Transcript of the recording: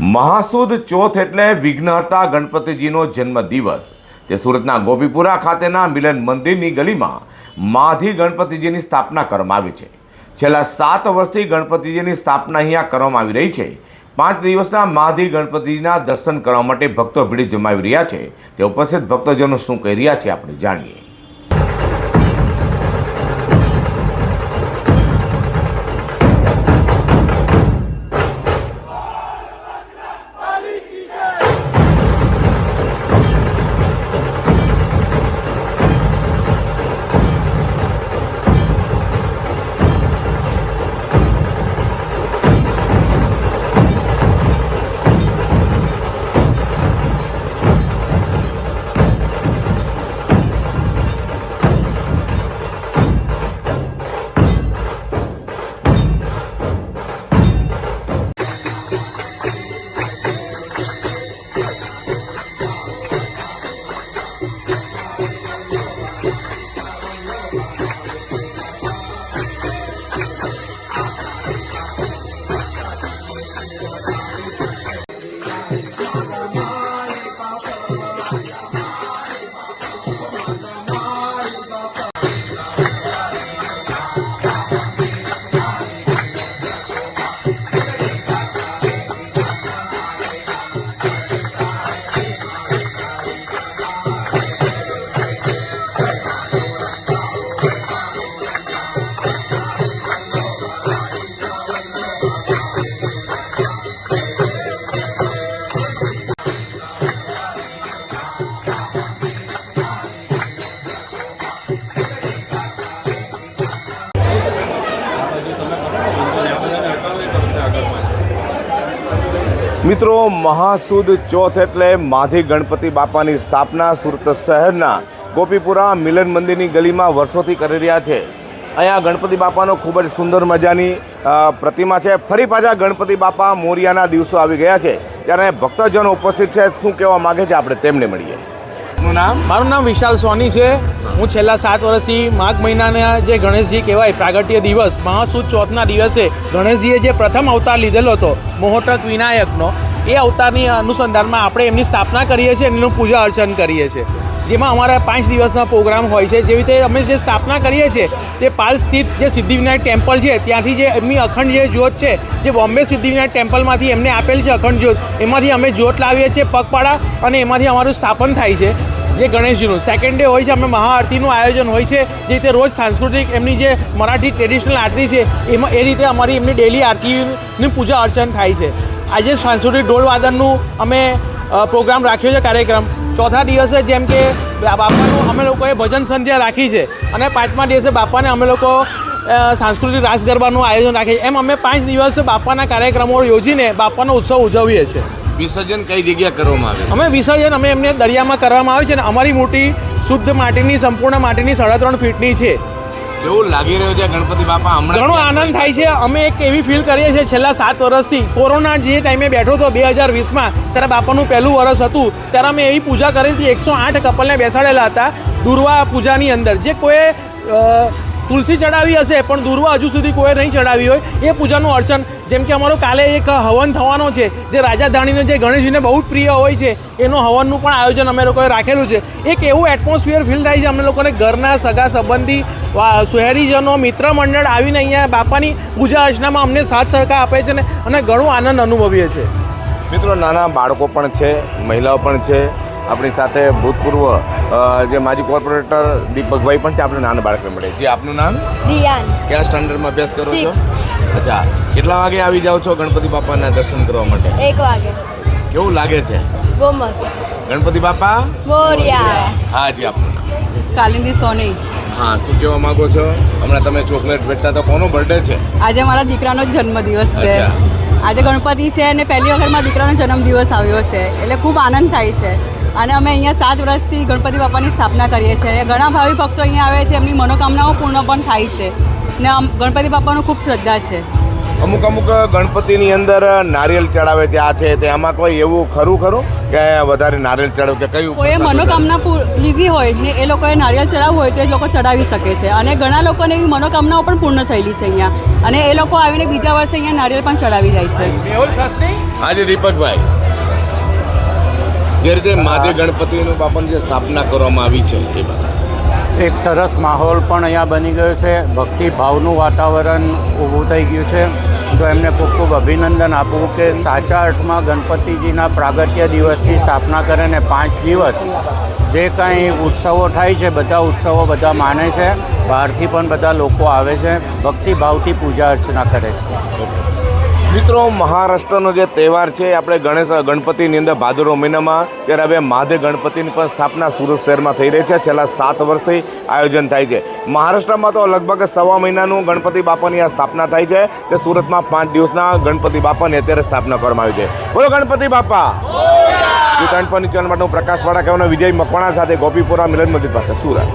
મહાસુદ ચોથ એટલે વિઘ્નહર્તા ગણપતિજીનો જન્મ દિવસ તે સુરતના ગોપીપુરા ખાતેના મિલન મંદિરની ગલીમાં માધી ગણપતિજીની સ્થાપના કરવામાં આવી છે. છેલ્લા સાત વર્ષથી ગણપતિજીની સ્થાપના અહીંયા કરવામાં આવી રહી છે. પાંચ દિવસના માધી ગણપતિજીના દર્શન કરવા માટે ભક્તો ભીડ જમાવી રહ્યા છે. તે ઉપસ્થિત ભક્તજનો શું કહી રહ્યા છે આપણે જાણીએ. મિત્રો મહાસુદ ચોથ એટલે માધી ગણપતિ બાપાની સ્થાપના સુરત શહેરના ગોપીપુરા મિલન મંદિરની ગલીમાં વર્ષોથી કરી રહ્યા છે. અહીંયા ગણપતિ બાપાનો ખૂબ જ સુંદર મજાની પ્રતિમા છે. ફરી પાછા ગણપતિ બાપા મોરિયાના દિવસો આવી ગયા છે. ત્યારે ભક્તજનો ઉપસ્થિત છે. શું કહેવા માગે છે આપણે તેમને મળીએ. નું નામ? મારું નામ વિશાલ સોની છે. હું છેલ્લા સાત વર્ષથી માઘ મહિનાના જે ગણેશજી કહેવાય પ્રાગટ્ય દિવસ મહાસુદ ચોથના દિવસે ગણેશજીએ જે પ્રથમ અવતાર લીધેલો હતો મોહટક વિનાયકનો એ અવતારની અનુસંધાનમાં આપણે એમની સ્થાપના કરીએ છીએ, એમનું પૂજા અર્ચન કરીએ છીએ. જેમાં અમારા પાંચ દિવસના પ્રોગ્રામ હોય છે. જેવી રીતે અમે જે સ્થાપના કરીએ છીએ, તે પાલ સ્થિત જે સિદ્ધિવિનાયક ટેમ્પલ છે, ત્યાંથી જે એમની અખંડ જે જ્યોત છે, જે બોમ્બે સિદ્ધિવિનાયક ટેમ્પલમાંથી એમને આપેલ છે અખંડ જ્યોત, એમાંથી અમે જ્યોત લાવીએ છીએ પગપાળા અને એમાંથી અમારું સ્થાપન થાય છે. જે ગણેશજીનું સેકન્ડ ડે હોય છે, અમે મહાઆરતીનું આયોજન હોય છે, જે રીતે રોજ સાંસ્કૃતિક એમની જે મરાઠી ટ્રેડિશનલ આરતી છે, એમાં એ રીતે અમારી એમની ડેલી આરતીની પૂજા અર્ચન થાય છે. આજે સાંસ્કૃતિક ઢોલ વાદનનું અમે પ્રોગ્રામ રાખ્યો છે કાર્યક્રમ. ચોથા દિવસે જેમ કે બાપાનું અમે લોકોએ ભજન સંધ્યા રાખી છે અને પાંચમા દિવસે બાપાને અમે લોકો સાંસ્કૃતિક રાસ ગરબાનું આયોજન રાખીએ એમ અમે પાંચ દિવસ બાપાના કાર્યક્રમો યોજીને બાપાનો ઉત્સવ ઉજવીએ છીએ. વિસર્જન કઈ જગ્યા કરવામાં આવે? અમે વિસર્જન અમે એમને દરિયામાં કરવામાં આવે છે અને અમારી મોટી શુદ્ધ માટીની સંપૂર્ણ માટીની સાડા ત્રણ ફીટની છે. કેવું લાગી રહ્યું છે ગણપતિ બાપા ઘણો આનંદ થાય છે. અમે એક એવી ફીલ કરીએ છીએ, છેલ્લા સાત વર્ષથી કોરોના જે ટાઈમે બેઠો હતો બે હજાર વીસમાં, ત્યારે બાપાનું પહેલું વર્ષ હતું. ત્યારે અમે એવી પૂજા કરી હતી, એકસો આઠ કપલને બેસાડેલા હતા દુર્વા પૂજાની અંદર. જે કોઈ તુલસી ચડાવી હશે, પણ દુર્વા હજુ સુધી કોઈ નહીં ચડાવી હોય. એ પૂજાનું અર્ચન, જેમ કે અમારો કાલે એક હવન થવાનો છે, જે રાજાધાણીનો જે ગણેશજીને બહુ જ પ્રિય હોય છે, એનો હવનનું પણ આયોજન અમે લોકોએ રાખેલું છે. એક એવું એટમોસ્ફિયર ફીલ થાય છે, અમે લોકોને ઘરના સગા સંબંધી શહેરીજનો, મિત્ર મંડળ આવીને અહીંયા બાપાની પૂજા અર્ચનામાં અમને સાથ સહકાર આપે છે ને, અને ઘણો આનંદ અનુભવીએ છીએ. મિત્રો, નાના બાળકો પણ છે, મહિલાઓ પણ છે. આપણી સાથે ભૂતપૂર્વ જે માજી કોર્પોરેટર દીપકભાઈ પણ છે આપણે નાના બાળકને મળે. જે આપનું નામ? રિયાન કયા સ્ટાન્ડર્ડમાં અભ્યાસ કરો છો? અચ્છા કેટલા વાગે આવી જાઓ છો ગણપતિ બાપાના દર્શન કરવા માટે? એક વાગે. કેવું લાગે છે? બહુ મસ્ત. ગણપતિ બાપા? મોરિયા. હા જી આપનું નામ. કાલિંદી સોની. હા શું કહેવા માંગો છો? હમણાં તમે ચોકલેટ વેચતા તો કોનો બર્થડે છે? આજે મારા દીકરાનો જ જન્મદિવસ છે. આજે ગણપતિ છે અને પહેલી વખત મારા દીકરાનો જન્મદિવસ આવ્યો છે એટલે ખૂબ આનંદ થાય છે. અને અમે અહીંયા સાત વર્ષથી ગણપતિ બાપાની સ્થાપના કરીએ છીએ. ઘણા ભાવિ ભક્તો અહીંયા આવે છે એમની મનોકામનાઓ પૂર્ણ પણ થાય છે. ને આમ ગણપતિ બાપાનું ખૂબ શ્રદ્ધા છે. અમુક અમુક ગણપતિની અંદર નારિયેલ ચડાવે છે આ છે તે. આમાં કોઈ એવું ખરું ખરું? કે વધારે નારિયેલ ચડાવ કે કયું કોઈ મનોકામના લીધી હોય ને એ લોકોએ નારિયેળ ચડાવવું હોય તો એ લોકો ચડાવી શકે છે. અને ઘણા લોકોને એવી મનોકામનાઓ પણ પૂર્ણ થયેલી છે અહીંયા. અને એ લોકો આવીને બીજા વર્ષે અહીંયા નારિયેળ પણ ચડાવી જાય છે. આજે દીપકભાઈ. જે રીતે માધે ગણપતિનું બાપાની જે સ્થાપના કરવામાં આવી છે. એ એક સરસ માહોલ પણ અહીંયા બની ગયો છે. ભક્તિ ભાવનું વાતાવરણ ઊભું થઈ ગયું છે. તો એમને ખૂબ ખૂબ અભિનંદન આપવું કે સાચા અર્થમાં ગણપતિજીના પ્રાગટ્ય દિવસની સ્થાપના કરે ને પાંચ દિવસ જે કાંઈ ઉત્સવો થાય છે બધા ઉત્સવો બધા માને છે. બહારથી પણ બધા લોકો આવે છે. ભક્તિભાવથી પૂજા અર્ચના કરે છે. મિત્રો, મહારાષ્ટ્રનો જે તહેવાર છે, આપણે ગણેશ, ગણપતિની અંદર ભાદરવો મહિનામાં, ત્યારે હવે મહાદેવ ગણપતિની પણ સ્થાપના સુરત શહેરમાં થઈ રહી છે. છેલ્લા સાત વર્ષથી આયોજન થાય છે. મહારાષ્ટ્રમાં તો લગભગ સવા મહિનાનું ગણપતિ બાપાની આ સ્થાપના થાય છે કે સુરતમાં પાંચ દિવસના ગણપતિ બાપાની અત્યારે સ્થાપના કરવામાં આવી છે. બોલો ગણપતિ બાપા. યુ ત્રણ પર માટે પ્રકાશ વાળા કહેવાનો વિજય મકવાણા સાથે ગોપીપુરા મિલન મંદિર પાસે, સુરત.